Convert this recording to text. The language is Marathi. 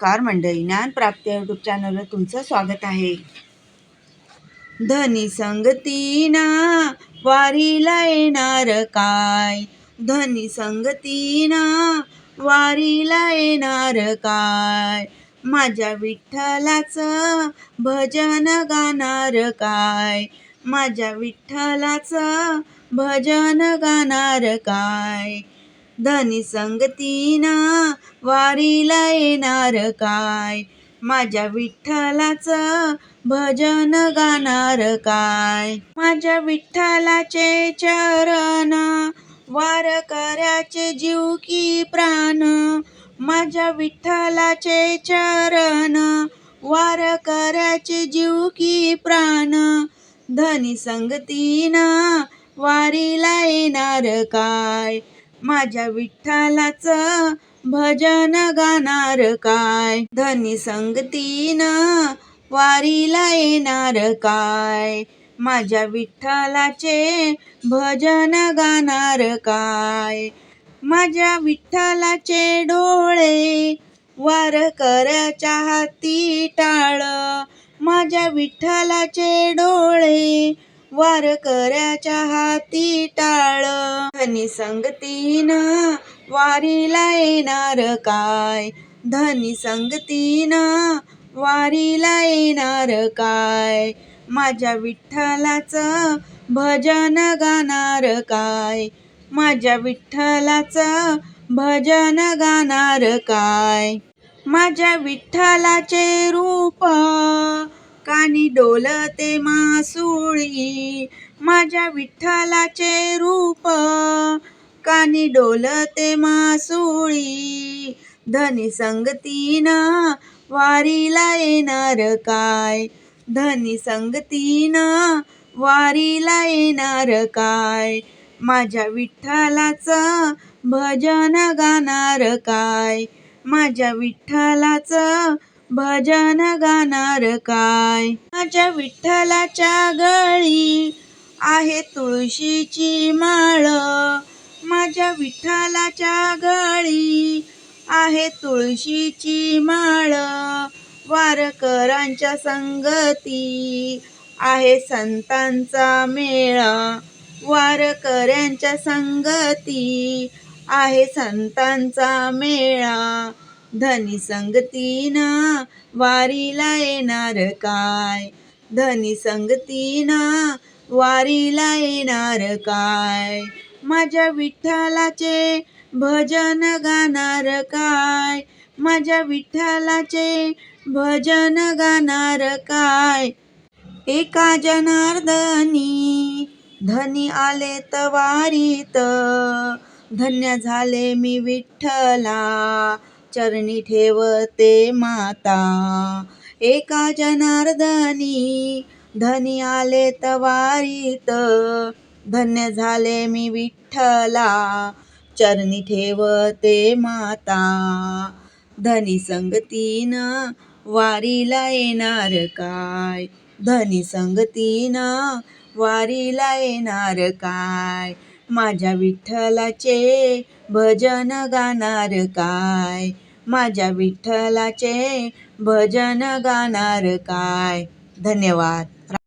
कार मंडळी ज्ञान प्राप्ती युट्यूब चॅनलवर तुमचं स्वागत आहे. धनी संगतीना वारीला येणार काय? धनी संगतीना वारीला येणार काय? माझ्या विठ्ठलाचं भजन गाणार काय? माझ्या विठ्ठलाचं भजन गाणार काय? धनी संगतीना वारीला येणार काय? माझ्या विठ्ठलाचं भजन गाणार काय? माझ्या विठ्ठलाचे चरण वार कराचे जीव की प्राण? माझ्या विठ्ठलाचे चरण वार कराचे जीव की प्राण? धनी संगतीना वारीला येणार काय? माझ्या विठ्ठलाचं भजन गाणार काय? धनी संगतीनं वारीला येणार काय? माझ्या विठ्ठलाचे भजन गाणार काय? माझ्या विठ्ठलाचे डोळे वार कराच्या हाती टाळ. माझ्या विठ्ठलाचे डोळे वार कराच्या हाती टाळ. धनी संगतीनं वारीला येणार काय? धनी संगतीनं वारीला येणार काय? माझ्या विठ्ठलाचं भजन गाणार काय? माझ्या विठ्ठलाचं भजन गाणार काय? माझ्या विठ्ठलाचे रूप डोलते मासुळी माझ्या विठ्ठलाचे रूप. कानी डोलते मासुळी धनी संगतीनं वारीला येणार काय? धनी संगतीनं वारीला येणार काय? माझ्या विठ्ठलाचं भजन गाणार काय? माझ्या विठ्ठलाचं भजन गाणार काय? माझ्या विठ्ठलाच्या गळी आहे तुळशीची माळ. माझ्या विठ्ठलाच्या गळी आहे तुळशीची माळ. वारकरांच्या संगती आहे संतांचा मेळा. वारकऱ्यांच्या संगती आहे संतांचा मेळा. धनी संगतीनं वारीला येणार काय? धनी संगतीनं वारीला येणार काय? माझ्या विठ्ठलाचे भजन गाणार काय? माझ्या विठ्ठलाचे भजन गाणार काय? एका जनार्दनी धनी आले तवारीत धन्य झाले मी विठ्ठला. चरणी ठेवते माता. एका जनार्दनी धनी आले तवारीत. धन्य झाले मी विठ्ठला. चरणी ठेवते माता. धनी संगतीन वारीला येणार काय? धनी संगतीन वारीला येणार काय? माझ्या विठ्ठलाचे भजन गाणार काय? माझ्या विठ्ठलाचे भजन गाणार काय? धन्यवाद.